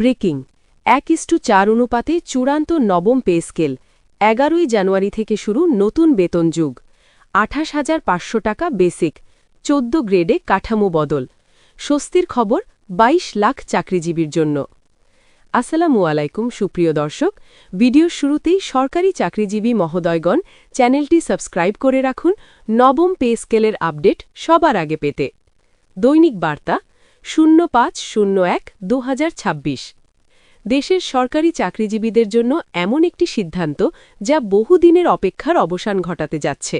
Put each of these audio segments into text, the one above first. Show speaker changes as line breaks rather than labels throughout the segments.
Breaking, এক is to চার অনুপাতে চূড়ান্ত নবম পে স্কেল, এগারোই জানুয়ারি থেকে শুরু নতুন বেতন যুগ, আঠাশ হাজার পাঁচশো টাকা বেসিক, চোদ্দ গ্রেডে কাঠামো বদল। স্বস্তির খবর ২২ লাখ চাকরিজীবীর জন্য। আসসালামু আলাইকুম, সুপ্রিয় দর্শক। ভিডিওর শুরুতেই সরকারি চাকরিজীবী মহোদয়গণ চ্যানেলটি সাবস্ক্রাইব করে রাখুন। নবম পে স্কেলের আপডেট সবার আগে পেতে। দৈনিক বার্তা শূন্য পাঁচ শূন্য এক দু দেশের সরকারি চাকরিজীবীদের জন্য এমন একটি সিদ্ধান্ত যা বহুদিনের অপেক্ষার অবসান ঘটাতে যাচ্ছে।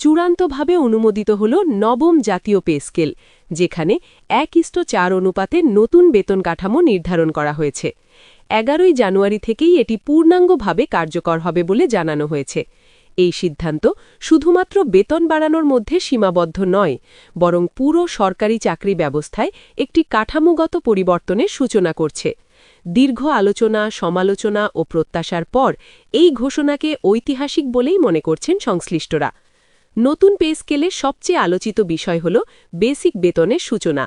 চূড়ান্তভাবে অনুমোদিত হল নবম জাতীয় পে স্কেল, যেখানে এক ইষ্ট চার অনুপাতে নতুন বেতন কাঠামো নির্ধারণ করা হয়েছে। এগারোই জানুয়ারি থেকেই এটি পূর্ণাঙ্গভাবে কার্যকর হবে বলে জানানো হয়েছে। এই সিদ্ধান্ত শুধুমাত্র বেতন বাড়ানোর মধ্যে সীমাবদ্ধ নয়, বরং পুরো সরকারি চাকরি ব্যবস্থায় একটি কাঠামোগত পরিবর্তনের সূচনা করছে। দীর্ঘ আলোচনা, সমালোচনা ও প্রত্যাশার পর এই ঘোষণাকে ঐতিহাসিক বলেই মনে করছেন সংশ্লিষ্টরা। নতুন পে স্কেলে সবচেয়ে আলোচিত বিষয় হল বেসিক বেতনের সূচনা।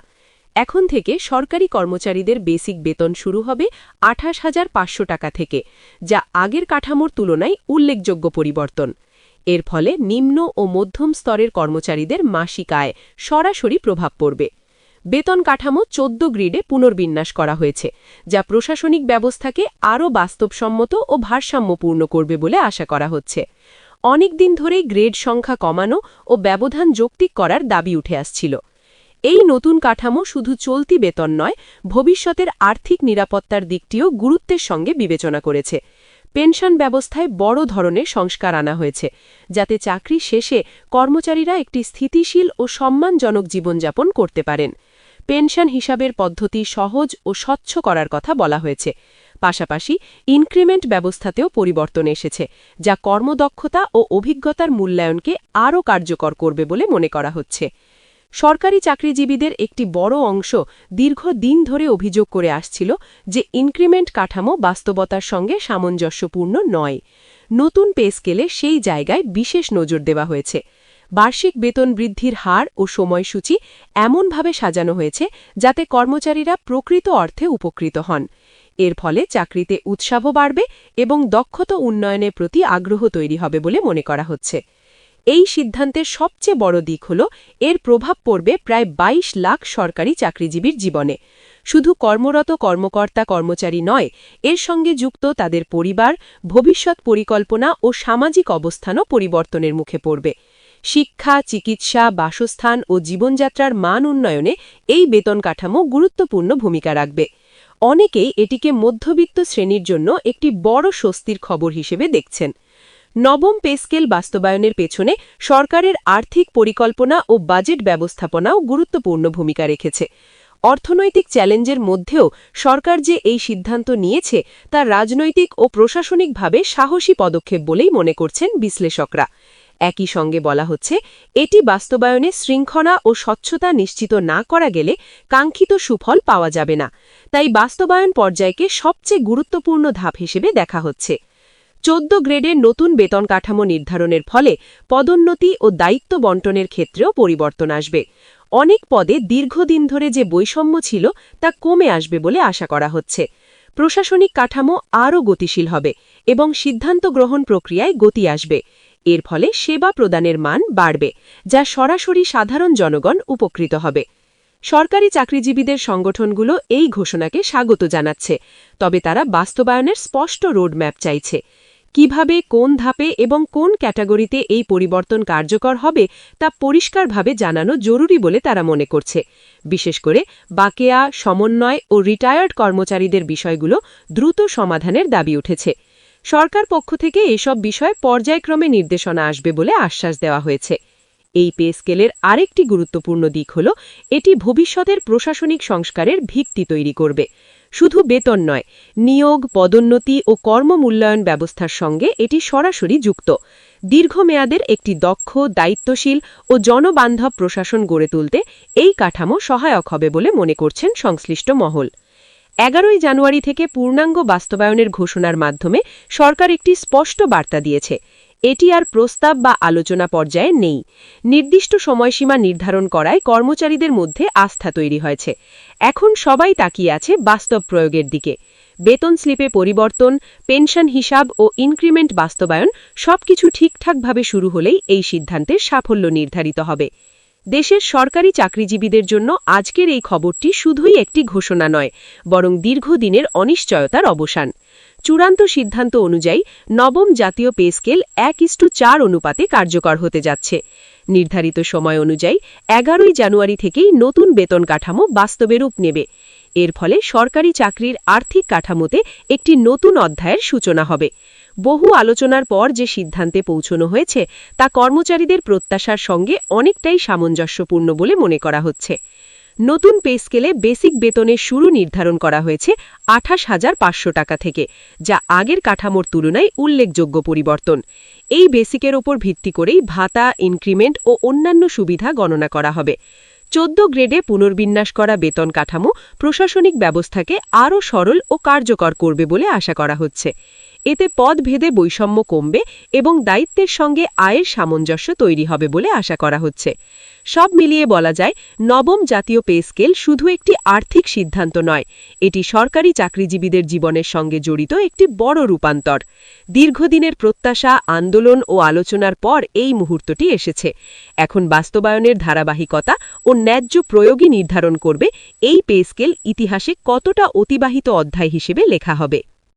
এখন থেকে সরকারি কর্মচারীদের বেসিক বেতন শুরু হবে আঠাশ হাজার পাঁচশো টাকা থেকে, যা আগের কাঠামোর তুলনায় উল্লেখযোগ্য পরিবর্তন। এর ফলে নিম্ন ও মধ্যম স্তরের কর্মচারীদের মাসিক আয় সরাসরি প্রভাব পড়বে। বেতন কাঠামো চোদ্দ গ্রিডে পুনর্বিন্যাস করা হয়েছে, যা প্রশাসনিক ব্যবস্থাকে আরও বাস্তবসম্মত ও ভারসাম্যপূর্ণ করবে বলে আশা করা হচ্ছে। অনেকদিন ধরেই গ্রেড সংখ্যা কমানো ও ব্যবধান যৌক্তিক করার দাবি উঠে আসছিল। এই নতুন কাঠামো শুধু চলতি বেতন নয়, ভবিষ্যতের আর্থিক নিরাপত্তার দিকটিও গুরুত্বের সঙ্গে বিবেচনা করেছে। পেনশন ব্যবস্থায় বড় ধরনের সংস্কার আনা হয়েছে, যাতে চাকরি শেষে কর্মচারীরা একটি স্থিতিশীল ও সম্মানজনক জীবনযাপন করতে পারেন। পেনশন হিসাবের পদ্ধতি সহজ ও স্বচ্ছ করার কথা বলা হয়েছে। পাশাপাশি ইনক্রিমেন্ট ব্যবস্থাতেও পরিবর্তন এসেছে, যা কর্মদক্ষতা ও অভিজ্ঞতার মূল্যায়নকে আরও কার্যকর করবে বলে মনে করা হচ্ছে। সরকারি চাকরিজীবীদের একটি বড় অংশ দীর্ঘ দিন ধরে অভিযোগ করে আসছিল যে ইনক্রিমেন্ট কাঠামো বাস্তবতার সঙ্গে সামঞ্জস্যপূর্ণ নয়। নতুন পে স্কেলে সেই জায়গায় বিশেষ নজর দেওয়া হয়েছে। বার্ষিক বেতন বৃদ্ধির হার ও সময়সূচি এমনভাবে সাজানো হয়েছে যাতে কর্মচারীরা প্রকৃত অর্থে উপকৃত হন। এর ফলে চাকরিতে উৎসাহ বাড়বে এবং দক্ষতা উন্নয়নের প্রতি আগ্রহ তৈরি হবে বলে মনে করা হচ্ছে। এই সিদ্ধান্তের সবচেয়ে বড় দিক হল, এর প্রভাব পড়বে প্রায় ২২ লাখ সরকারি চাকরিজীবীর জীবনে। শুধু কর্মরত কর্মকর্তা কর্মচারী নয়, এর সঙ্গে যুক্ত তাদের পরিবার, ভবিষ্যৎ পরিকল্পনা ও সামাজিক অবস্থানও পরিবর্তনের মুখে পড়বে। শিক্ষা, চিকিৎসা, বাসস্থান ও জীবনযাত্রার মান উন্নয়নে এই বেতন কাঠামো গুরুত্বপূর্ণ ভূমিকা রাখবে। অনেকেই এটিকে মধ্যবিত্ত শ্রেণির জন্য একটি বড় স্বস্তির খবর হিসেবে দেখছেন। নবম পেস্কেল বাস্তবায়নের পেছনে সরকারের আর্থিক পরিকল্পনা ও বাজেট ব্যবস্থাপনাও গুরুত্বপূর্ণ ভূমিকা রেখেছে। অর্থনৈতিক চ্যালেঞ্জের মধ্যেও সরকার যে এই সিদ্ধান্ত নিয়েছে, তা রাজনৈতিক ও প্রশাসনিকভাবে সাহসী পদক্ষেপ বলেই মনে করছেন বিশ্লেষকরা। একই সঙ্গে বলা হচ্ছে, এটি বাস্তবায়নে শৃঙ্খলা ও স্বচ্ছতা নিশ্চিত না করা গেলে কাঙ্ক্ষিত সুফল পাওয়া যাবে না। তাই বাস্তবায়ন পর্যায়কে সবচেয়ে গুরুত্বপূর্ণ ধাপ হিসেবে দেখা হচ্ছে। চোদ্দ গ্রেডের নতুন বেতন কাঠামো নির্ধারণের ফলে পদোন্নতি ও দায়িত্ব বন্টনের ক্ষেত্রেও পরিবর্তন আসবে। অনেক পদে দীর্ঘদিন ধরে যে বৈষম্য ছিল তা কমে আসবে বলে আশা করা হচ্ছে। প্রশাসনিক কাঠামো আরও গতিশীল হবে এবং সিদ্ধান্ত গ্রহণ প্রক্রিয়ায় গতি আসবে। এর ফলে সেবা প্রদানের মান বাড়বে, যা সরাসরি সাধারণ জনগণ উপকৃত হবে। সরকারি চাকরিজীবীদের সংগঠনগুলো এই ঘোষণাকে স্বাগত জানাচ্ছে, তবে তারা বাস্তবায়নের স্পষ্ট রোডম্যাপ চাইছে। কীভাবে, কোন ধাপে এবং কোন ক্যাটাগরিতে এই পরিবর্তন কার্যকর হবে তা পরিষ্কারভাবে জানানো জরুরি বলে তারা মনে করছে। বিশেষ করে বাকেয়া, সমন্বয় ও রিটায়ার্ড কর্মচারীদের বিষয়গুলো দ্রুত সমাধানের দাবি উঠেছে। সরকার পক্ষ থেকে এসব বিষয়ে পর্যায়ক্রমে নির্দেশনা আসবে বলে আশ্বাস দেওয়া হয়েছে। এই পে স্কেলের আরেকটি গুরুত্বপূর্ণ দিক হল, এটি ভবিষ্যতের প্রশাসনিক সংস্কারের ভিত্তি তৈরি করবে। শুধু বেতন নয়, নিয়োগ, পদোন্নতি ও কর্মমূল্যায়ন ব্যবস্থার সঙ্গে এটি সরাসরি যুক্ত। দীর্ঘমেয়াদের একটি দক্ষ, দায়িত্বশীল ও জনবান্ধব প্রশাসন গড়ে তুলতে এই কাঠামো সহায়ক হবে বলে মনে করছেন সংশ্লিষ্ট মহল। এগারোই জানুয়ারি থেকে পূর্ণাঙ্গ বাস্তবায়নের ঘোষণার মাধ্যমে সরকার একটি স্পষ্ট বার্তা দিয়েছে এটি আর প্রস্তাব বা আলোচনা পর্যায়ে নেই। নির্দিষ্ট সময়সীমা নির্ধারণ করায় কর্মচারীদের মধ্যে আস্থা তৈরি হয়েছে। এখন সবাই তাকিয়ে আছে বাস্তব প্রয়োগের দিকে। বেতন স্লিপে পরিবর্তন, পেনশন হিসাব ও ইনক্রিমেন্ট বাস্তবায়ন সবকিছু ঠিকঠাকভাবে শুরু হলেই এই সিদ্ধান্তের সাফল্য নির্ধারিত হবে। দেশের সরকারি চাকরিজীবীদের জন্য আজকের এই খবরটি শুধুই একটি ঘোষণা নয়, বরং দীর্ঘদিনের অনিশ্চয়তার অবসান। চূড়ান্ত সিদ্ধান্ত অনুযায়ী নবম জাতীয় পে স্কেল এক ইস্টু চার অনুপাতে কার্যকর হতে যাচ্ছে। নির্ধারিত সময় অনুযায়ী এগারোই জানুয়ারি থেকেই নতুন বেতন কাঠামো বাস্তবে রূপ নেবে। এর ফলে সরকারি চাকরির আর্থিক কাঠামোতে একটি নতুন অধ্যায়ের সূচনা হবে। বহু আলোচনার পর যে সিদ্ধান্তে পৌঁছনো হয়েছে, তা কর্মচারীদের প্রত্যাশার সঙ্গে অনেকটাই সামঞ্জস্যপূর্ণ বলে মনে করা হচ্ছে। নতুন পে স্কেলে বেসিক বেতনের শুরু নির্ধারণ করা হয়েছে আঠাশ হাজার পাঁচশো টাকা থেকে, যা আগের কাঠামোর তুলনায় উল্লেখযোগ্য পরিবর্তন। এই বেসিকের ওপর ভিত্তি করেই ভাতা, ইনক্রিমেন্ট ও অন্যান্য সুবিধা গণনা করা হবে। চোদ্দ গ্রেডে পুনর্বিন্যাস করা বেতন কাঠামো প্রশাসনিক ব্যবস্থাকে আরও সরল ও কার্যকর করবে বলে আশা করা হচ্ছে। এতে পদভেদে বৈষম্য কমবে এবং দায়িত্বের সঙ্গে আয়ের সামঞ্জস্য তৈরি হবে বলে আশা করা হচ্ছে। সব মিলিয়ে বলা যায়, নবম জাতীয় পে স্কেল শুধু একটি আর্থিক সিদ্ধান্ত নয়, এটি সরকারি চাকরিজীবীদের জীবনের সঙ্গে জড়িত একটি বড় রূপান্তর। দীর্ঘদিনের প্রত্যাশা, আন্দোলন ও আলোচনার পর এই মুহূর্তটি এসেছে। এখন বাস্তবায়নের ধারাবাহিকতা ও ন্যায্য প্রয়োগই নির্ধারণ করবে এই পে স্কেল ইতিহাসে কতটা অতিবাহিত অধ্যায় হিসেবে লেখা হবে।